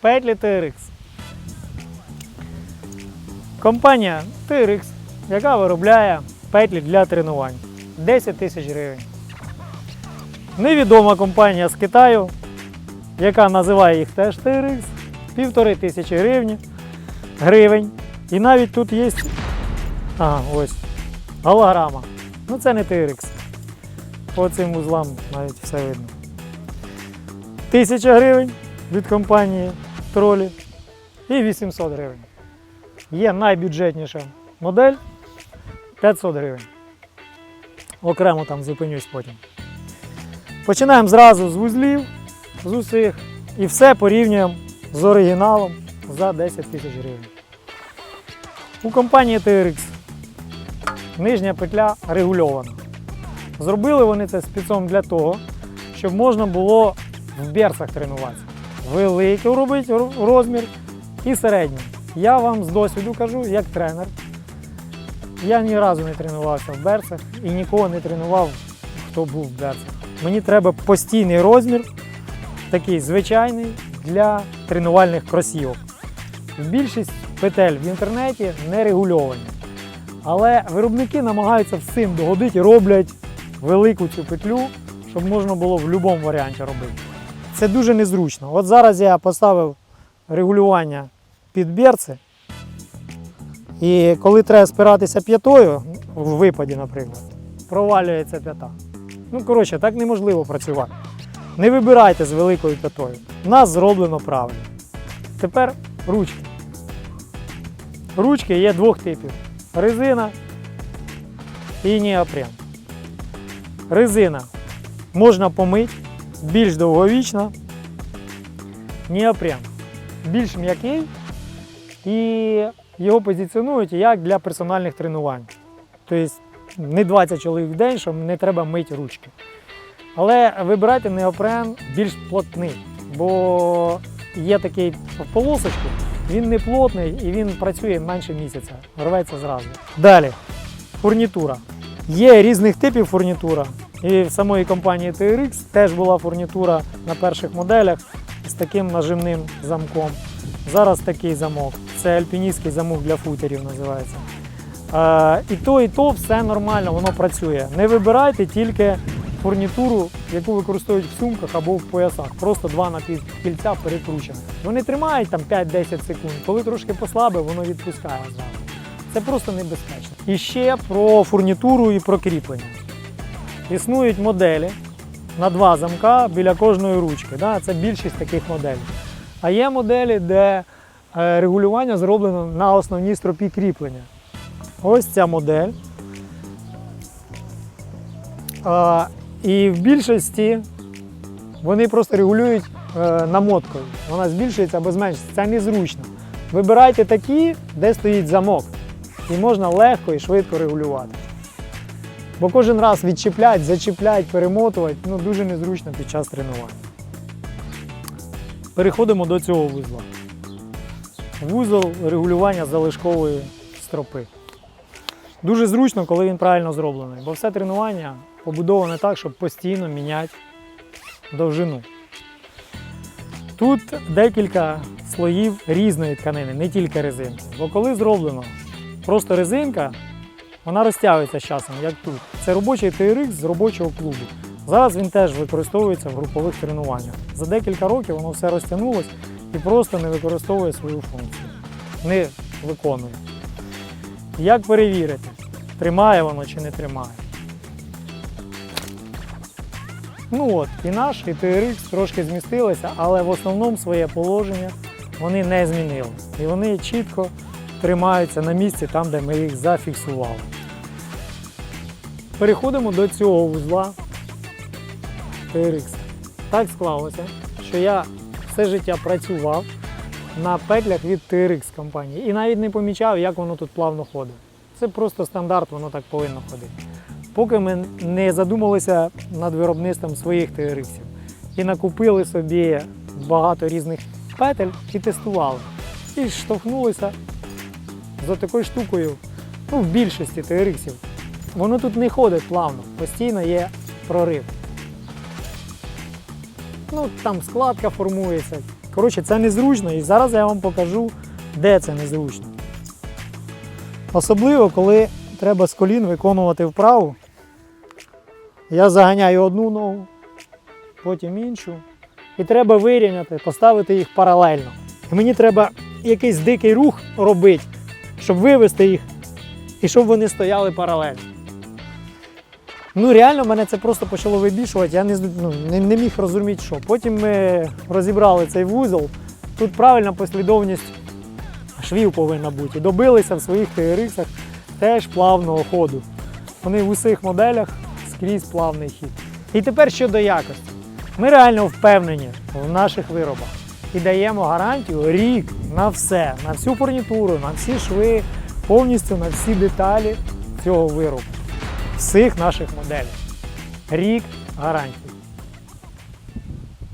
Петлі TRX. Компанія TRX, яка виробляє петлі для тренувань. 10 тисяч гривень. Невідома компанія з Китаю, яка називає їх теж TRX, півтори тисячі гривень. гривень. І навіть тут є. Ага, ось. Голограма. Ну це не TRX. По цим узлам навіть все видно. Тисяча гривень від компанії Тролі і 800 гривень. Є найбюджетніша модель 500 гривень. Окремо там зупинюсь потім. Починаємо зразу з вузлів, з усіх, і все порівнюємо з оригіналом за 10 тисяч гривень. У компанії TRX нижня петля регульована. Зробили вони це спецом для того, щоб можна було в берцах тренуватися. Великий робити розмір і середній. Я вам з досвіду кажу, як тренер. Я ні разу не тренувався в берцах і нікого не тренував, хто був в берцах. Мені треба постійний розмір, такий звичайний для тренувальних кросівок. Більшість петель в інтернеті не регульовані. Але виробники намагаються всім догодити і роблять велику цю петлю, щоб можна було в будь-якому варіанті робити. Це дуже незручно. От зараз я поставив регулювання під берці, і коли треба спиратися п'ятою, в випаді, наприклад, провалюється п'ята. Ну, коротше, так неможливо працювати. Не вибирайте з великою п'ятою. У нас зроблено правильно. Тепер ручки. Ручки є двох типів: резина і неопрен. Резина можна помити, більш довговічна. Неопрен більш м'який і його позиціонують як для персональних тренувань. Тобто не 20 чоловік в день, що не треба мити ручки. Але вибирайте неопрен більш плотний, бо є такий в полосочку, він не плотний і він працює менше місяця, рветься зразу. Далі, фурнітура. Є різних типів фурнітура. І в самої компанії TRX теж була фурнітура на перших моделях з таким нажимним замком. Зараз такий замок. Це альпіністський замок для футерів називається. І то, і то все нормально, воно працює. Не вибирайте тільки фурнітуру, яку використовують в сумках або в поясах. Просто два напівкільця перекручені. Вони тримають там 5-10 секунд. Коли трошки послабе, воно відпускає зразу. Це просто небезпечно. І ще про фурнітуру і про кріплення. Існують моделі на два замка біля кожної ручки. Да? Це більшість таких моделей. А є моделі, де е, регулювання зроблено на основній стропі кріплення. Ось ця модель. І в більшості вони просто регулюють е, намоткою. Вона збільшується або зменшується. Це незручно. Вибирайте такі, де стоїть замок. І можна легко і швидко регулювати. Бо кожен раз відчіплять, зачіплять, перемотувати ну, дуже незручно під час тренувань. Переходимо до цього вузла. Вузол регулювання залишкової стропи. Дуже зручно, коли він правильно зроблений, бо все тренування побудоване так, щоб постійно міняти довжину. Тут декілька слоїв різної тканини, не тільки резинки. Бо коли зроблено просто резинка, вона розтягується з часом, як тут. Це робочий TRX з робочого клубу. Зараз він теж використовується в групових тренуваннях. За декілька років воно все розтягнулось і просто не використовує свою функцію. Не виконує. Як перевірити, тримає воно чи не тримає? Ну от, і наш, і TRX трошки змістилися, але в основному своє положення вони не змінили. І вони чітко тримаються на місці там, де ми їх зафіксували. Переходимо до цього вузла TRX. Так склалося, що я все життя працював на петлях від TRX компанії і навіть не помічав, як воно тут плавно ходить. Це просто стандарт, воно так повинно ходити. Поки ми не задумалися над виробництвом своїх TRX і накупили собі багато різних петель і тестували. І штовхнулися за такою штукою, ну, в більшості TRX. Воно тут не ходить плавно, постійно є прорив. Ну, там складка формується, Коротше, це незручно, і зараз я вам покажу, де це незручно. Особливо, коли треба з колін виконувати вправу. Я заганяю одну ногу, потім іншу. І треба вирівняти, поставити їх паралельно. І мені треба якийсь дикий рух робити, щоб вивести їх і щоб вони стояли паралельно. Ну, реально, мене це просто почало вибішувати, я не, ну, не, не міг розуміти, що. Потім ми розібрали цей вузол. Тут правильна послідовність швів повинна бути. Добилися в своїх TRX теж плавного ходу. Вони в усіх моделях скрізь плавний хід. І тепер щодо якості. Ми реально впевнені в наших виробах і даємо гарантію рік на все, на всю фурнітуру, на всі шви, повністю на всі деталі цього виробу, всіх наших моделей. Рік гарантії.